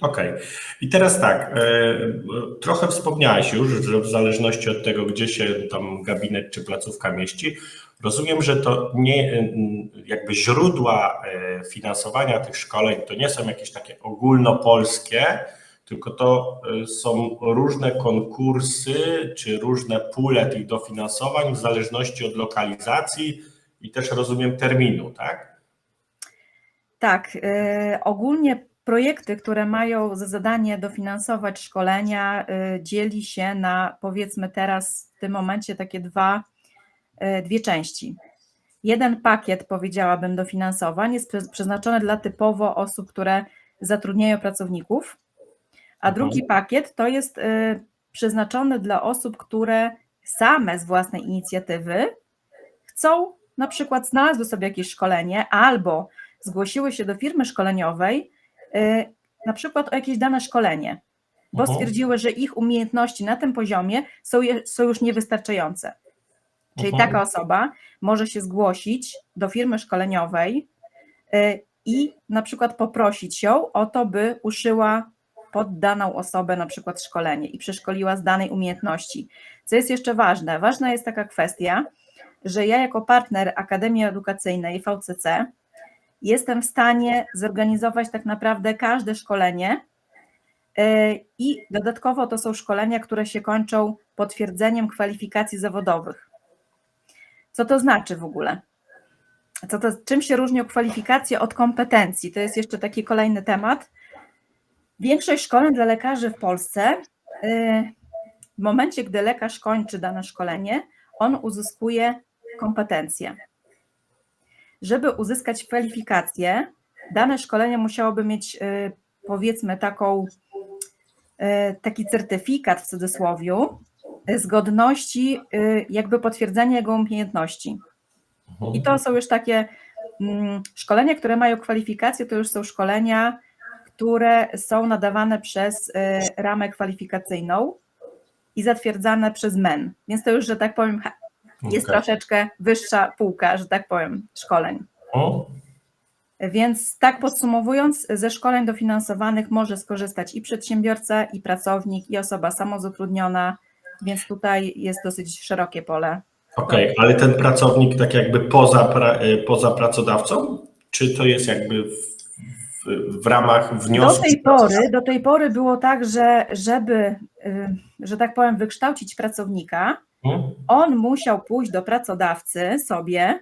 Okej. I teraz tak, e, trochę wspomniałeś już, że w zależności od tego, gdzie się tam gabinet czy placówka mieści, rozumiem, że to nie e, jakby źródła e, finansowania tych szkoleń to nie są jakieś takie ogólnopolskie, tylko to są różne konkursy czy różne pule tych dofinansowań w zależności od lokalizacji i też rozumiem terminu, tak? Tak, y, ogólnie projekty, które mają za zadanie dofinansować szkolenia, y, dzieli się na powiedzmy teraz w tym momencie takie dwa, y, dwie części. Jeden pakiet, powiedziałabym, dofinansowań jest prze- przeznaczony dla typowo osób, które zatrudniają pracowników, a Mhm. drugi pakiet to jest y, przeznaczony dla osób, które same z własnej inicjatywy chcą, na przykład znalazły sobie jakieś szkolenie albo zgłosiły się do firmy szkoleniowej, na przykład o jakieś dane szkolenie, bo stwierdziły, że ich umiejętności na tym poziomie są, są już niewystarczające. Czyli taka osoba może się zgłosić do firmy szkoleniowej y, i na przykład poprosić ją o to, by uszyła pod daną osobę na przykład szkolenie i przeszkoliła z danej umiejętności. Co jest jeszcze ważne? Ważna jest taka kwestia, że ja jako partner Akademii Edukacyjnej VCC jestem w stanie zorganizować tak naprawdę każde szkolenie yy, i dodatkowo to są szkolenia, które się kończą potwierdzeniem kwalifikacji zawodowych. Co to znaczy w ogóle? Co to, czym się różnią kwalifikacje od kompetencji? To jest jeszcze taki kolejny temat. Większość szkoleń dla lekarzy w Polsce, yy, w momencie, gdy lekarz kończy dane szkolenie, on uzyskuje kompetencje. Żeby uzyskać kwalifikację, dane szkolenie musiałoby mieć, yy, powiedzmy, taką, yy, taki certyfikat w cudzysłowie zgodności, yy, jakby potwierdzenia jego umiejętności. I to są już takie mm, szkolenia, które mają kwalifikacje, to już są szkolenia, które są nadawane przez y, ramę kwalifikacyjną i zatwierdzane przez MEN. Więc to już, że tak powiem, jest Okej. troszeczkę wyższa półka, że tak powiem, szkoleń. O, Więc tak podsumowując, ze szkoleń dofinansowanych może skorzystać i przedsiębiorca, i pracownik, i osoba samozatrudniona, więc tutaj jest dosyć szerokie pole. Okej, ale ten pracownik tak jakby poza, pra, e, poza pracodawcą? Czy to jest jakby w, w, ramach Do wniosku? tej pory, do tej pory było tak, że żeby, y, że tak powiem, wykształcić pracownika. On musiał pójść do pracodawcy sobie,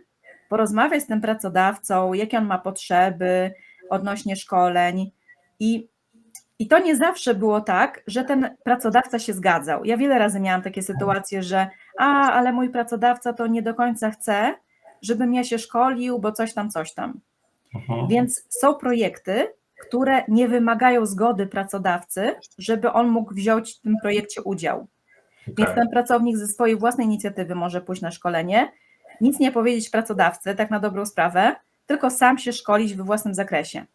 porozmawiać z tym pracodawcą, jakie on ma potrzeby odnośnie szkoleń i, i to nie zawsze było tak, że ten pracodawca się zgadzał. Ja wiele razy miałam takie sytuacje, że a, ale mój pracodawca to nie do końca chce, żebym ja się szkolił, bo coś tam, coś tam. Mhm. Więc są projekty, które nie wymagają zgody pracodawcy, żeby on mógł wziąć w tym projekcie udział. Więc Okej. ten pracownik ze swojej własnej inicjatywy może pójść na szkolenie, nic nie powiedzieć pracodawcy, tak na dobrą sprawę, tylko sam się szkolić we własnym zakresie.